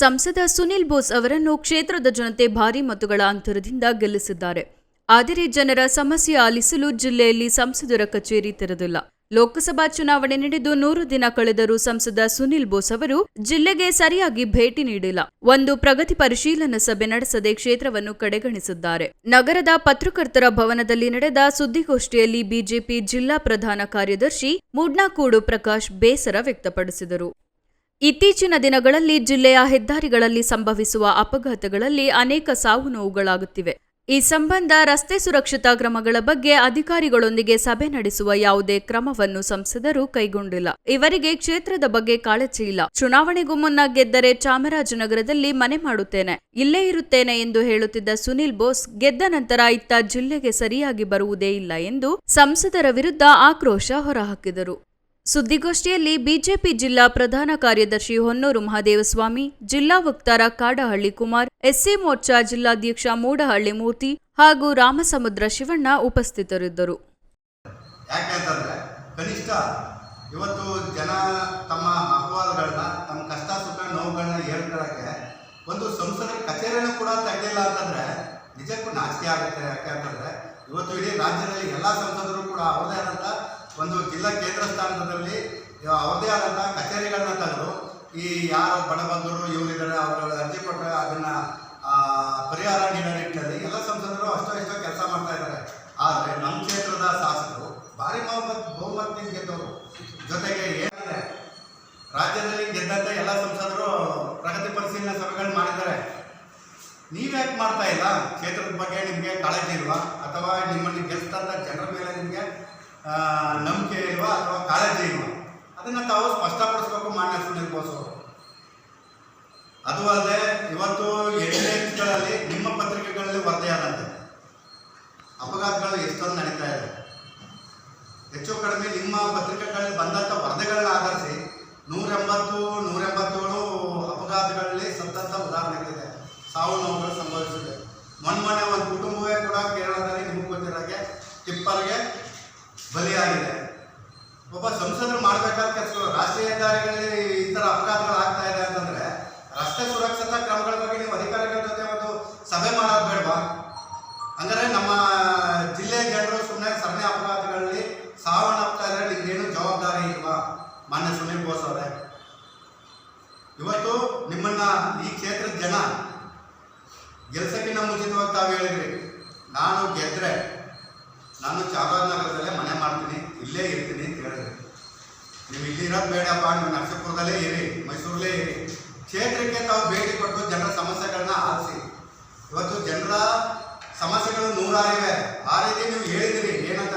ಸಂಸದ ಸುನಿಲ್ ಬೋಸ್ ಅವರನ್ನು ಕ್ಷೇತ್ರದ ಜನತೆ ಭಾರಿ ಮತಗಳ ಅಂತರದಿಂದ ಗೆಲ್ಲಿಸಿದ್ದಾರೆ. ಆದರೆ ಜನರ ಸಮಸ್ಯೆ ಆಲಿಸಲು ಜಿಲ್ಲೆಯಲ್ಲಿ ಸಂಸದರ ಕಚೇರಿ ತೆರೆದಿಲ್ಲ. ಲೋಕಸಭಾ ಚುನಾವಣೆ ನಡೆದು ನೂರು ದಿನ ಕಳೆದರೂ ಸಂಸದ ಸುನಿಲ್ ಬೋಸ್ ಅವರು ಜಿಲ್ಲೆಗೆ ಸರಿಯಾಗಿ ಭೇಟಿ ನೀಡಿಲ್ಲ. ಒಂದು ಪ್ರಗತಿ ಪರಿಶೀಲನಾ ಸಭೆ ನಡೆಸದೆ ಕ್ಷೇತ್ರವನ್ನು ಕಡೆಗಣಿಸಿದ್ದಾರೆ. ನಗರದ ಪತ್ರಕರ್ತರ ಭವನದಲ್ಲಿ ನಡೆದ ಸುದ್ದಿಗೋಷ್ಠಿಯಲ್ಲಿ ಬಿಜೆಪಿ ಜಿಲ್ಲಾ ಪ್ರಧಾನ ಕಾರ್ಯದರ್ಶಿ ಮೂಡ್ನಾಕೂಡು ಪ್ರಕಾಶ್ ಬೇಸರ ವ್ಯಕ್ತಪಡಿಸಿದರು. ಇತ್ತೀಚಿನ ದಿನಗಳಲ್ಲಿ ಜಿಲ್ಲೆಯ ಹೆದ್ದಾರಿಗಳಲ್ಲಿ ಸಂಭವಿಸುವ ಅಪಘಾತಗಳಲ್ಲಿ ಅನೇಕ ಸಾವು ನೋವುಗಳಾಗುತ್ತಿವೆ. ಈ ಸಂಬಂಧ ರಸ್ತೆ ಸುರಕ್ಷತಾ ಕ್ರಮಗಳ ಬಗ್ಗೆ ಅಧಿಕಾರಿಗಳೊಂದಿಗೆ ಸಭೆ ನಡೆಸುವ ಯಾವುದೇ ಕ್ರಮವನ್ನು ಸಂಸದರು ಕೈಗೊಂಡಿಲ್ಲ. ಇವರಿಗೆ ಕ್ಷೇತ್ರದ ಬಗ್ಗೆ ಕಾಳಜಿ ಇಲ್ಲ. ಚುನಾವಣೆಗೂ ಮುನ್ನ ಗೆದ್ದರೆ ಚಾಮರಾಜನಗರದಲ್ಲಿ ಮನೆ ಮಾಡುತ್ತೇನೆ. ಇಲ್ಲೇ ಇರುತ್ತೇನೆ ಎಂದು ಹೇಳುತ್ತಿದ್ದ ಸುನಿಲ್ ಬೋಸ್, ಗೆದ್ದ ನಂತರ ಇತ್ತ ಜಿಲ್ಲೆಗೆ ಸರಿಯಾಗಿ ಬರುವುದೇ ಇಲ್ಲ ಎಂದು ಸಂಸದರ ವಿರುದ್ಧ ಆಕ್ರೋಶ ಹೊರಹಾಕಿದರು. ಸುದ್ದಿಗೋಷ್ಠಿಯಲ್ಲಿ ಬಿಜೆಪಿ ಜಿಲ್ಲಾ ಪ್ರಧಾನ ಕಾರ್ಯದರ್ಶಿ ಹೊನ್ನೂರು ಮಹಾದೇವಸ್ವಾಮಿ, ಜಿಲ್ಲಾ ವಕ್ತಾರ ಕಾಡಹಳ್ಳಿ ಕುಮಾರ್, ಎಸ್ಸಿ ಮೋರ್ಚಾ ಜಿಲ್ಲಾಧ್ಯಕ್ಷ ಮೂಡಹಳ್ಳಿ ಮೂರ್ತಿ ಹಾಗೂ ರಾಮಸಮುದ್ರ ಶಿವಣ್ಣ ಉಪಸ್ಥಿತರಿದ್ದರು. ಕನಿಷ್ಠ ಇವತ್ತು ಜನ ತಮ್ಮ ಅಹವಾಲುಗಳನ್ನ, ತಮ್ಮ ಕಷ್ಟ ಸುಖ ನೋವುಗಳನ್ನ ಹೇಳ್ಕೊಳ್ಳೋಕ್ಕೆ ಒಂದು ಸಂಸದರ ಕಚೇರಿನೂ ಕೂಡ ತೆಗೆದಿಲ್ಲ ಅಂತಂದ್ರೆ ನಿಜಕ್ಕೂ ನಾಚಿಕೆ ಆಗುತ್ತೆ. ಯಾಕೆ ಅಂತಂದ್ರೆ ಇವತ್ತು ಇಡೀ ರಾಜ್ಯದಲ್ಲಿ ಎಲ್ಲ ಸಂಸದರು ಕೂಡ ಅವರದೇ ಆದಂಥ ಒಂದು ಜಿಲ್ಲಾ ಕೇಂದ್ರ ಸ್ಥಾನದಲ್ಲಿ ಅವರದೇ ಆದಂಥ ಕಚೇರಿಗಳನ್ನ ತೆಗೆದು ಈ ಯಾರು ಬಡಬಂಧುರು ಇವರಿದ್ದಾರೆ ಅವರ ಅರ್ಜಿ ಕೊಟ್ಟರೆ ಅದನ್ನ ಪರಿಹಾರ ನೀಡೋ ನಿಟ್ಟಿನಲ್ಲಿ ಎಲ್ಲ ಸಂಸದರು ಅಷ್ಟೋ ಇಷ್ಟೋ ಕೆಲಸ ಮಾಡ್ತಾ ಇದ್ದಾರೆ. ಆದರೆ ನಮ್ಮ ಕ್ಷೇತ್ರದ ಶಾಸಕರು ಭಾರಿ ಬಹುಮತ ಬಹುಮತದಿಂದ ಗೆದ್ದವರು. ಜೊತೆಗೆ ಏನಂದ್ರೆ ರಾಜ್ಯದಲ್ಲಿ ಗೆದ್ದಂತೆ ಎಲ್ಲ ಸಂಸದರು ಪ್ರಗತಿ ಪರಿಶೀಲನಾ ಸಭೆಗಳು ಮಾಡಿದ್ದಾರೆ. ನೀವ್ಯಾಕೆ ಮಾಡ್ತಾ ಇಲ್ಲ? ಕ್ಷೇತ್ರದ ಬಗ್ಗೆ ನಿಮಗೆ ಕಾಳಜಿ ಇಲ್ವಾ? ಅಥವಾ ನಿಮ್ಮಲ್ಲಿ ಗೆಲ್ತಂಥ ಜನರ ಮೇಲೆ ನಿಮಗೆ ನಂಬಿಕೆ ಇಲ್ವಾ ಅಥವಾ ಕಾಳಜಿ ಇಲ್ವಾ? ಅದನ್ನು ತಾವು ಸ್ಪಷ್ಟಪಡಿಸ್ಬೇಕು ಮಾನ್ಯ ಸುನೀಲ್ ಅದು ಅಲ್ಲದೆ ಇವತ್ತು ಎಡಿಟೆನ್ಸ್ಗಳಲ್ಲಿ ನಿಮ್ಮ ಪತ್ರಿಕೆಗಳಲ್ಲಿ ವರದಿಯಾದಂತೆ ಅಪಘಾತಗಳು ಎಷ್ಟೊಂದು ನಡೀತಾ ಇದೆ. ಹೆಚ್ಚು ಕಡಿಮೆ ನಿಮ್ಮ ಪತ್ರಿಕೆಗಳಲ್ಲಿ ಬಂದಂಥ ವರದಿಗಳನ್ನ ಆಧರಿಸಿ ನೂರೆಂಬತ್ತು ನೂರ ಎಂಬತ್ತೇಳು ಅಪಘಾತಗಳಲ್ಲಿ ಸತ್ತಂಥ ಉದಾಹರಣೆಗಳಿದೆ. ಸಾವು ನೋವುಗಳು ಸಂಭವಿಸಿದೆ. ಮೊನ್ನೆ ಮೊನ್ನೆ ಒಂದು ಕುಟುಂಬವೇ ಕೂಡ ಕೇರಳದಲ್ಲಿ ನಿಮಗೆ ಗೊತ್ತಿರೋಕ್ಕೆ ಟಿಪ್ಪರ್ಗೆ ಬಲಿಯಾಗಿದೆ. ಒಬ್ಬ ಸಂಸದರು ಮಾಡಬೇಕಾದ ಕೆಲಸಗಳು, ರಾಷ್ಟ್ರೀಯ ಹೆದ್ದಾರಿಗಳಲ್ಲಿ ಈ ಥರ ಅಪಘಾತಗಳು ಆಗ್ತಾ ಇದೆ ಅಂತಂದ್ರೆ, ರಸ್ತೆ ಸುರಕ್ಷತಾ ಕ್ರಮಗಳ ಬಗ್ಗೆ ನೀವು ಅಧಿಕಾರಿಗಳ ಜೊತೆ ಒಂದು ಸಭೆ ಮಾಡೋದು ಬೇಡವಾ? ಅಂದರೆ ನಮ್ಮ ಜಿಲ್ಲೆ ಜನರು ಸುಮ್ಮನೆ ಸರಣಿ ಅಪಘಾತಗಳಲ್ಲಿ ಸಾವನ್ನಪ್ತಾ ನಿಮ್ಗೇನು ಜವಾಬ್ದಾರಿ ಇಲ್ವಾ? ಮಾನ್ಯ ಸುನೀಲ್ ಬೋಸ್ ಅವರೇ. ಇವತ್ತು ನಿಮ್ಮನ್ನ ಈ ಕ್ಷೇತ್ರದ ಜನ ಗೆಲ್ಸಕ್ಕಿಂತ ಮುಂಚಿತವಾಗಿ ತಾವು ಹೇಳಿದ್ರಿ. ನಾನು ಗೆದ್ರೆ, ನಾನು ಚಾಮರಾಜನಗರದಲ್ಲೇ ಮನೆ ಮಾಡ್ತೀನಿ ಇಲ್ಲೇ ಇರ್ತೀನಿ ಅಂತ ಹೇಳಿದ್ರಿ ನೀವು ಇಲ್ಲಿ ಇರೋದು ಬೇಡಪ್ಪ ನೀವು ನರಸೀಪುರದಲ್ಲೇ ಇರಿ, ಮೈಸೂರಲ್ಲೇ ಇರಿ. ಕ್ಷೇತ್ರಕ್ಕೆ ತಾವು ಭೇಟಿ ಕೊಟ್ಟು ಜನರ ಸಮಸ್ಯೆಗಳನ್ನ ಆಲಿಸಿ. ಇವತ್ತು ಜನರ ಸಮಸ್ಯೆಗಳು ನೂರಾರಿವೆ. ಆ ರೀತಿ ನೀವು ಹೇಳಿದಿರಿ, ಏನಂತ